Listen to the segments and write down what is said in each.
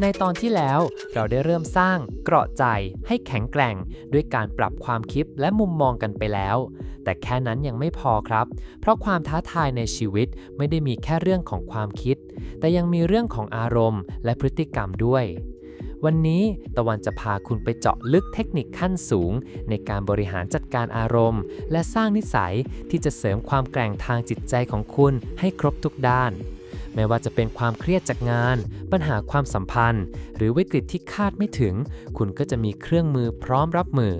ในตอนที่แล้วเราได้เริ่มสร้างเกราะใจให้แข็งแกร่ง ด้วยการปรับความคิดและมุมมองกันไปแล้ว แต่แค่นั้นยังไม่พอครับ เพราะความท้าทายในชีวิตไม่ได้มีแค่เรื่องของความคิด แต่ยังมีเรื่องของอารมณ์ และพฤติกรรมด้วย วันนี้ตะวันจะพาคุณไปเจาะลึกเทคนิคขั้นสูง ในการบริหารจัดการอารมณ์ และสร้างนิสัยที่จะเสริมความแกร่งทางจิตใจของคุณให้ครบทุกด้าน ไม่ว่าจะเป็นความเครียดจากงาน ปัญหาความสัมพันธ์ หรือวิกฤตที่คาดไม่ถึง คุณก็จะมีเครื่องมือพร้อมรับมือ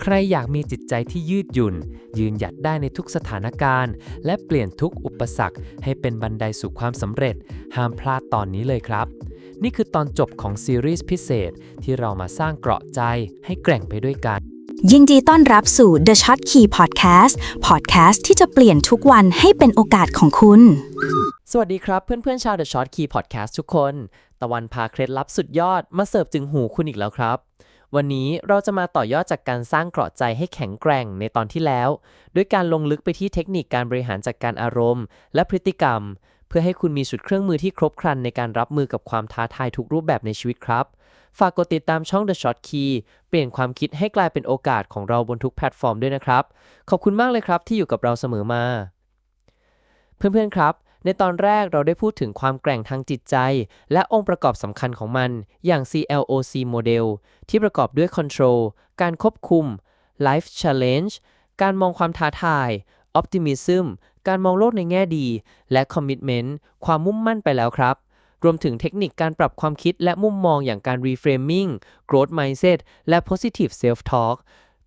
ใครอยากมีจิตใจที่ยืดหยุ่น ยืนหยัดได้ในทุกสถานการณ์ และเปลี่ยนทุกอุปสรรค ให้เป็นบันไดสู่ความสำเร็จ ห้ามพลาดตอนนี้เลยครับ นี่คือตอนจบของซีรีส์พิเศษที่เรามาสร้างเกราะใจให้แกร่งไปด้วยกัน ยินดีต้อนรับสู่ The Shot Key Podcast Podcast ที่จะเปลี่ยนทุกวันให้เป็นโอกาสของคุณ สวัสดีครับเพื่อนๆชาว The Short Key Podcast ทุกคน ตะวันพาเคล็ดลับสุดยอดมาเสิร์ฟถึงหูคุณอีกแล้วครับ วันนี้เราจะมาต่อยอดจากการสร้างเกราะใจให้แข็งแกร่งในตอนที่แล้ว ด้วยการลงลึกไปที่เทคนิคการบริหารจัดการอารมณ์ และพฤติกรรม เพื่อให้คุณมีชุดเครื่องมือที่ครบครันในการรับมือกับความท้าทายทุกรูปแบบในชีวิตครับ ฝากกดติดตามช่อง The Short Key เปลี่ยนความคิดให้กลายเป็นโอกาสของเราบนทุกแพลตฟอร์มด้วยนะครับ ขอบคุณมากเลยครับที่อยู่กับเราเสมอมา เพื่อนๆครับ ในตอนแรกเราได้พูดถึงความแกร่งทางจิตใจ และองค์ประกอบสำคัญของมัน อย่าง CLOC Model ที่ประกอบด้วย Control การควบคุม Life Challenge การมองความท้าทาย Optimism การมองโลกในแง่ดี และ Commitment ความมุ่งมั่นไปแล้วครับ รวมถึงเทคนิคการปรับความคิดและมุมมองอย่างการ reframing growth mindset และ positive self talk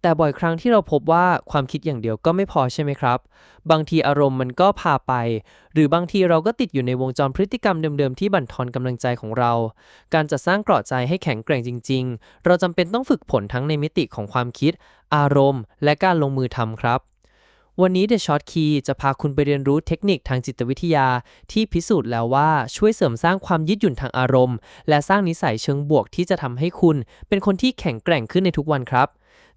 แต่บ่อยครั้งที่เราพบว่าความคิดอย่างเดียวก็ไม่พอใช่ไหมครับ บางทีอารมณ์มันก็พาไป หรือบางทีเราก็ติดอยู่ในวงจรพฤติกรรมเดิมๆ ที่บั่นทอนกำลังใจของเรา การจะสร้างเกราะใจให้แข็งแกร่งจริง ๆ เราจำเป็นต้องฝึกผลทั้งในมิติของความคิด อารมณ์ และการลงมือทำครับ วันนี้ The Short Key จะพาคุณไปเรียนรู้เทคนิคทางจิตวิทยา ที่พิสูจน์แล้วว่าช่วยเสริมสร้างความยืดหยุ่นทางอารมณ์ และสร้างนิสัยเชิงบวกที่จะทำให้คุณ เป็นคนที่แข็งแกร่งขึ้นในทุกวันครับ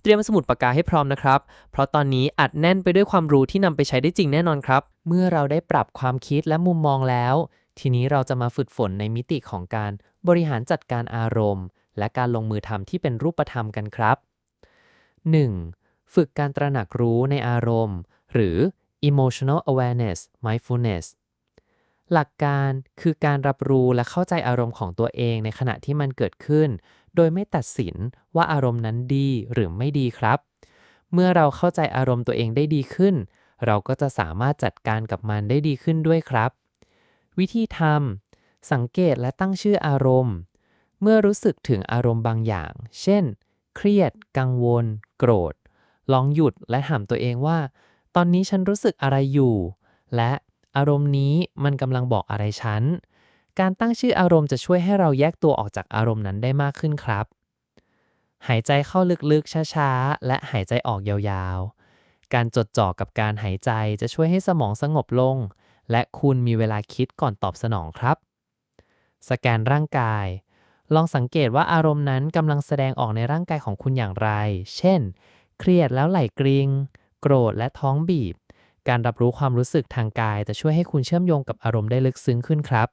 เตรียมสมุดปากกาให้พร้อมนะครับ เพราะตอนนี้อัดแน่นไปด้วยความรู้ที่นำไปใช้ได้จริงแน่นอนครับ เมื่อเราได้ปรับความคิดและมุมมองแล้ว ทีนี้เราจะมาฝึกฝนในมิติของการบริหารจัดการอารมณ์ และการลงมือทำที่เป็นรูปธรรมกันครับ 1. ฝึกการตระหนักรู้ในอารมณ์ หรือ emotional awareness mindfulness หลักการคือการรับรู้และเข้าใจอารมณ์ของตัวเองในขณะที่มันเกิดขึ้น โดยไม่ตัดสินว่าอารมณ์นั้นดีหรือไม่ดีครับ เมื่อเราเข้าใจอารมณ์ตัวเองได้ดีขึ้น เราก็จะสามารถจัดการกับมันได้ดีขึ้นด้วยครับ วิธีทำสังเกตและตั้งชื่ออารมณ์ เมื่อรู้สึกถึงอารมณ์บางอย่าง เช่น เครียด กังวล โกรธ ลองหยุดและถามตัวเองว่า ตอนนี้ฉันรู้สึกอะไรอยู่ และอารมณ์นี้มันกำลังบอกอะไรฉัน การตั้งชื่ออารมณ์จะช่วยให้เราแยกตัวออกจากอารมณ์นั้นได้มากขึ้นครับ หายใจเข้าลึกๆ ช้าๆ และหายใจออกยาวๆ การจดจ่อกับการหายใจจะช่วยให้สมองสงบลง และคุณมีเวลาคิดก่อนตอบสนองครับ สแกนร่างกาย ลองสังเกตว่าอารมณ์นั้นกำลังแสดงออกในร่างกายของคุณอย่างไร เช่น เครียดแล้วไหลเกริง โกรธและท้องบีบ การรับรู้ความรู้สึกทางกายจะช่วยให้คุณเชื่อมโยงกับอารมณ์ได้ลึกซึ้งขึ้นครับ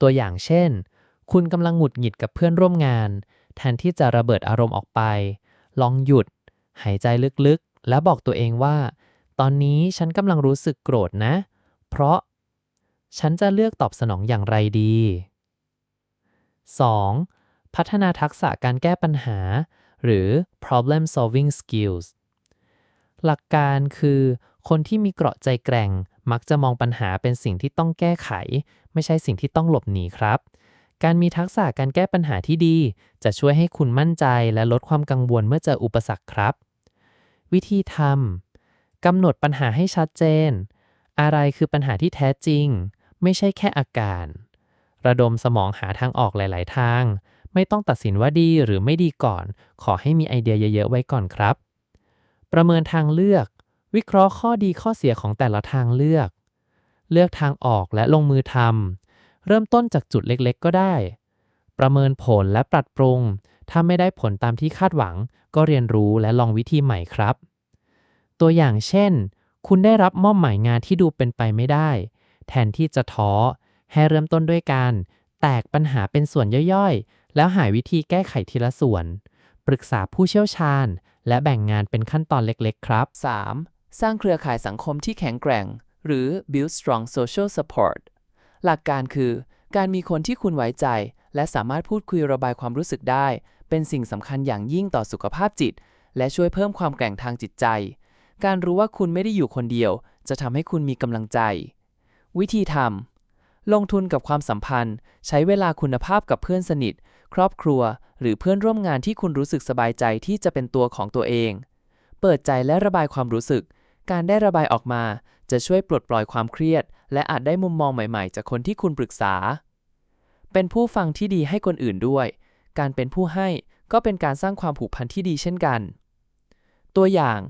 ตัวอย่างเช่น คุณกำลังหงุดหงิดกับเพื่อนร่วมงาน แทนที่จะระเบิดอารมณ์ออกไป ลองหยุด หายใจลึกๆ และบอกตัวเองว่า ตอนนี้ฉันกำลังรู้สึกโกรธนะ เพราะฉันจะเลือกตอบสนองอย่างไรดี 2. พัฒนาทักษะการแก้ปัญหา หรือ problem solving skills หลักการคือคนที่มีเกราะใจแกร่ง มักจะมองปัญหาเป็นสิ่งที่ต้องแก้ไข ไม่ใช่สิ่งที่ต้องหลบหนีครับ การมีทักษะการแก้ปัญหาที่ดี จะช่วยให้คุณมั่นใจและลดความกังวลเมื่อเจออุปสรรคครับ วิธีทำกำหนดปัญหาให้ชัดเจน อะไรคือปัญหาที่แท้จริง ไม่ใช่แค่อาการ ระดมสมองหาทางออกหลาย ๆ ทาง ไม่ต้องตัดสินว่าดีหรือไม่ดีก่อน ขอให้มีไอเดียเยอะๆไว้ก่อนครับ ประเมินทางเลือก วิเคราะห์ข้อดีข้อเสียของแต่ละทางเลือก เลือกทางออกและลงมือทำเริ่มต้นจากจุดเล็กๆ ก็ได้ ประเมินผลและปรับปรุง ถ้าไม่ได้ผลตามที่คาดหวัง ก็เรียนรู้และลองวิธีใหม่ครับ ตัวอย่างเช่น คุณได้รับมอบหมายงานที่ดูเป็นไปไม่ได้ แทนที่จะท้อให้เริ่มต้นด้วยการแตกปัญหาเป็นส่วนย่อย แล้วหาวิธีแก้ไขทีละส่วน ปรึกษาผู้เชี่ยวชาญ และแบ่งงานเป็นขั้นตอนเล็กๆ ครับ 3. สร้างเครือข่ายสังคมที่แข็งแกร่ง หรือ build strong social support หลักการคือ การมีคนที่คุณไว้ใจ และสามารถพูดคุยระบายความรู้สึกได้ เป็นสิ่งสำคัญอย่างยิ่งต่อสุขภาพจิต และช่วยเพิ่มความแกร่งทางจิตใจ การรู้ว่าคุณไม่ได้อยู่คนเดียว จะทำให้คุณมีกำลังใจ วิธีทำลงทุนกับความสัมพันธ์ ใช้เวลาคุณภาพกับเพื่อนสนิท ครอบครัว หรือเพื่อนร่วมงานที่คุณรู้สึกสบายใจที่จะเป็นตัวของตัวเอง เปิดใจและระบายความรู้สึก การได้ระบายออกมา จะช่วยปลดปล่อยความเครียด และอาจได้มุมมองใหม่ๆ จากคนที่คุณปรึกษา เป็นผู้ฟังที่ดีให้คนอื่นด้วย การเป็นผู้ให้ก็เป็นการสร้างความผูกพันที่ดีเช่นกัน ตัวอย่าง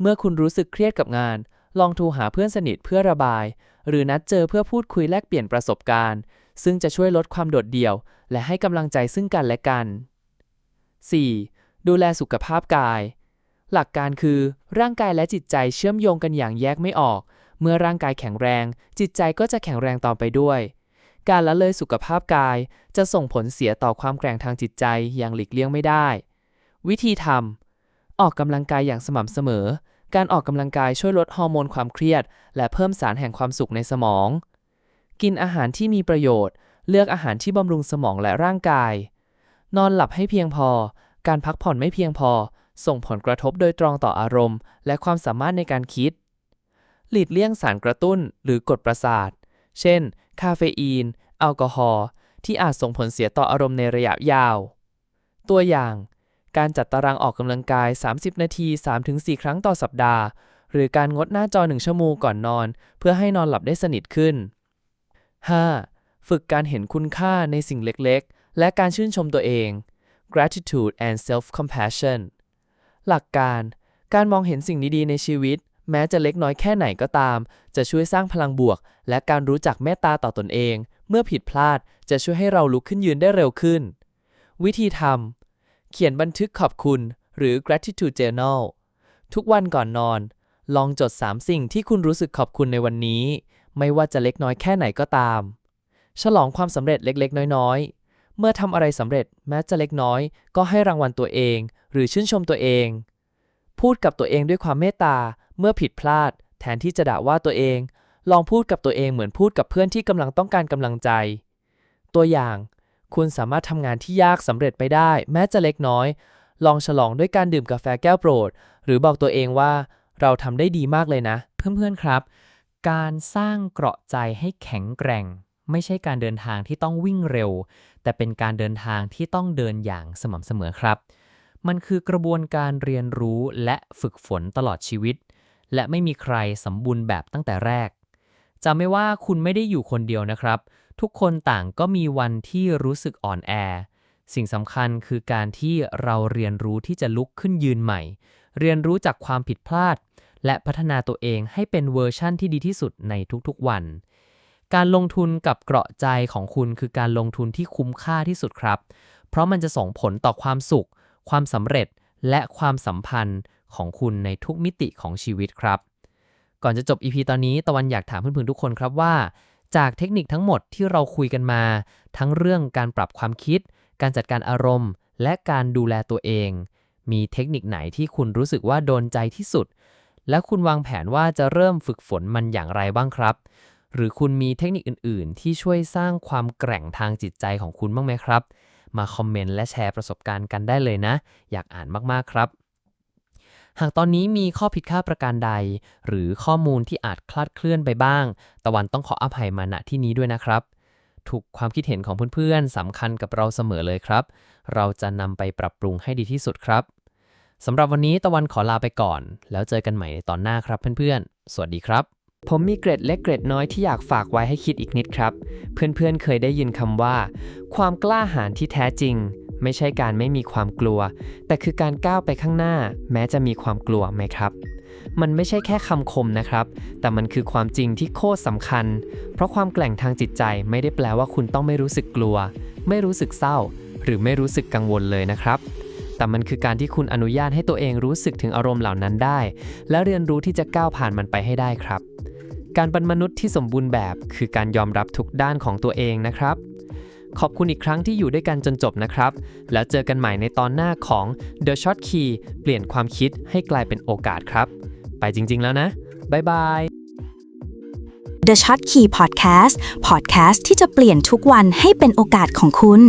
เมื่อคุณรู้สึกเครียดกับงาน ลองโทรหาเพื่อนสนิทเพื่อระบาย หรือนัดเจอเพื่อพูดคุยแลกเปลี่ยนประสบการณ์ ซึ่งจะช่วยลดความโดดเดี่ยว และให้กำลังใจซึ่งกันและกัน 4. ดูแลสุขภาพกาย หลักการคือ ร่างกายและจิตใจเชื่อมโยงกันอย่างแยกไม่ออก เมื่อร่างกายแข็งแรง จิตใจก็จะแข็งแรงต่อไปด้วย การละเลยสุขภาพกายจะส่งผลเสียต่อความแกร่งทางจิตใจอย่างหลีกเลี่ยงไม่ได้ วิธีทำออกกำลังกายอย่างสม่ำเสมอ การออกกำลังกายช่วยลดฮอร์โมนความเครียด และเพิ่มสารแห่งความสุขในสมอง กินอาหารที่มีประโยชน์ เลือกอาหารที่บำรุงสมองและร่างกาย นอนหลับให้เพียงพอ การพักผ่อนไม่เพียงพอ ส่งผลกระทบโดยตรงต่ออารมณ์ และความสามารถในการคิด หลีกเลี่ยงสารกระตุ้นหรือกดประสาท เช่น คาเฟอีน แอลกอฮอล์ ที่อาจส่งผลเสียต่ออารมณ์ในระยะยาว ตัวอย่าง การจัดตารางออกกำลังกาย 30 นาที 3-4 ครั้งต่อสัปดาห์ หรือการงดหน้าจอ1ชั่วโมงก่อนนอน เพื่อให้นอนหลับได้สนิทขึ้น 5. ฝึกการเห็นคุณค่าในสิ่งเล็กๆ และการชื่นชมตัวเอง gratitude and self-compassion หลักการ การมองเห็นสิ่งดีๆ ในชีวิต แม้จะเล็กน้อยแค่ไหนก็ตาม จะช่วยสร้างพลังบวก และการรู้จักเมตตาต่อตนเอง เมื่อผิดพลาดจะช่วยให้เราลุกขึ้นยืนได้เร็วขึ้น วิธีทำ เขียนบันทึกขอบคุณ หรือ gratitude journal ทุกวันก่อนนอน ลองจด 3 สิ่งที่คุณรู้สึกขอบคุณในวันนี้ ไม่ว่าจะเล็กน้อยแค่ไหนก็ตาม ฉลองความสำเร็จเล็กๆ น้อยๆ เมื่อทำอะไรสำเร็จแม้จะเล็กน้อย ก็ให้รางวัลตัวเอง หรือชื่นชมตัวเอง พูดกับตัวเองด้วยความเมตตาเมื่อผิดพลาด แทนที่จะด่าว่าตัวเอง ลองพูดกับตัวเองเหมือนพูดกับเพื่อนที่กำลังต้องการกำลังใจ ตัวอย่างคุณสามารถทำงานที่ยากสำเร็จไปได้ แม้จะเล็กน้อย ลองฉลองด้วยการดื่มกาแฟแก้วโปรด หรือบอกตัวเองว่า เราทำได้ดีมากเลยนะ เพื่อนๆครับ การสร้างเกราะใจให้แข็งแกร่ง ไม่ใช่การเดินทางที่ต้องวิ่งเร็ว แต่เป็นการเดินทางที่ต้องเดินอย่างสม่ำเสมอครับ มันคือกระบวนการเรียนรู้และฝึกฝนตลอดชีวิต และไม่มีใครสมบูรณ์แบบตั้งแต่แรกจำไม่ว่าคุณไม่ได้อยู่คนเดียวนะครับ ทุกคนต่างก็มีวันที่รู้สึกอ่อนแอ สิ่งสำคัญคือการที่เราเรียนรู้ที่จะลุกขึ้นยืนใหม่ เรียนรู้จากความผิดพลาด และพัฒนาตัวเองให้เป็นเวอร์ชั่นที่ดีที่สุดในทุกๆวัน การลงทุนกับเกราะใจของคุณคือการลงทุนที่คุ้มค่าที่สุดครับ เพราะมันจะส่งผลต่อความสุข ความสำเร็จ และความสัมพันธ์ของคุณในทุกมิติของชีวิตครับ ก่อนจะจบ EP ตอนนี้ตะวันอยากถามเพื่อนๆทุกคนครับว่า จากเทคนิคทั้งหมดที่เราคุยกันมา ทั้งเรื่องการปรับความคิด การจัดการอารมณ์ และการดูแลตัวเอง มีเทคนิคไหนที่คุณรู้สึกว่าโดนใจที่สุด และคุณวางแผนว่าจะเริ่มฝึกฝนมันอย่างไรบ้างครับ หรือคุณมีเทคนิคอื่น ๆ ที่ช่วยสร้างความแกร่งทางจิตใจของคุณบ้างไหมครับ มาคอมเมนต์และแชร์ประสบการณ์กันได้เลยนะ อยากอ่านมาก ๆ ครับหากตอนนี้มีข้อผิดพลาดประการใด หรือข้อมูลที่อาจคลาดเคลื่อนไปบ้าง ตะวันต้องขออภัยมาณที่นี้ด้วยนะครับทุกความคิดเห็นของเพื่อนๆสำคัญกับเราเสมอเลยครับ เราจะนำไปปรับปรุงให้ดีที่สุดครับ สำหรับวันนี้ตะวันขอลาไปก่อน แล้วเจอกันใหม่ในตอนหน้าครับเพื่อนๆ สวัสดีครับ ผมมีเกร็ดเล็กเกร็ดน้อยที่อยากฝากไว้ให้คิดอีกนิดครับ เพื่อนๆ เคยได้ยินคำว่า ความกล้าหาญที่แท้จริง ไม่ใช่การไม่มีความกลัว แต่คือการก้าวไปข้างหน้า แม้จะมีความกลัวไหมครับ มันไม่ใช่แค่คำคมนะครับ แต่มันคือความจริงที่โคตรสำคัญ เพราะความแกร่งทางจิตใจไม่ได้แปลว่าคุณต้องไม่รู้สึกกลัว ไม่รู้สึกเศร้า หรือไม่รู้สึกกังวลเลยนะครับ แต่มันคือการที่คุณอนุญาตให้ตัวเองรู้สึกถึงอารมณ์เหล่านั้นได้ และเรียนรู้ที่จะก้าวผ่านมันไปให้ได้ครับ การเป็นมนุษย์ที่สมบูรณ์แบบคือการยอมรับทุกด้านของตัวเองนะครับ ขอบคุณอีกครั้งที่อยู่ด้วยกันจนจบนะครับ แล้วเจอกันใหม่ในตอนหน้าของ The Short Key เปลี่ยนความคิดให้กลายเป็นโอกาสครับ ไปจริง ๆ แล้วนะบ๊ายบาย The Short Key Podcast Podcast ที่จะเปลี่ยนทุกวันให้เป็นโอกาสของคุณ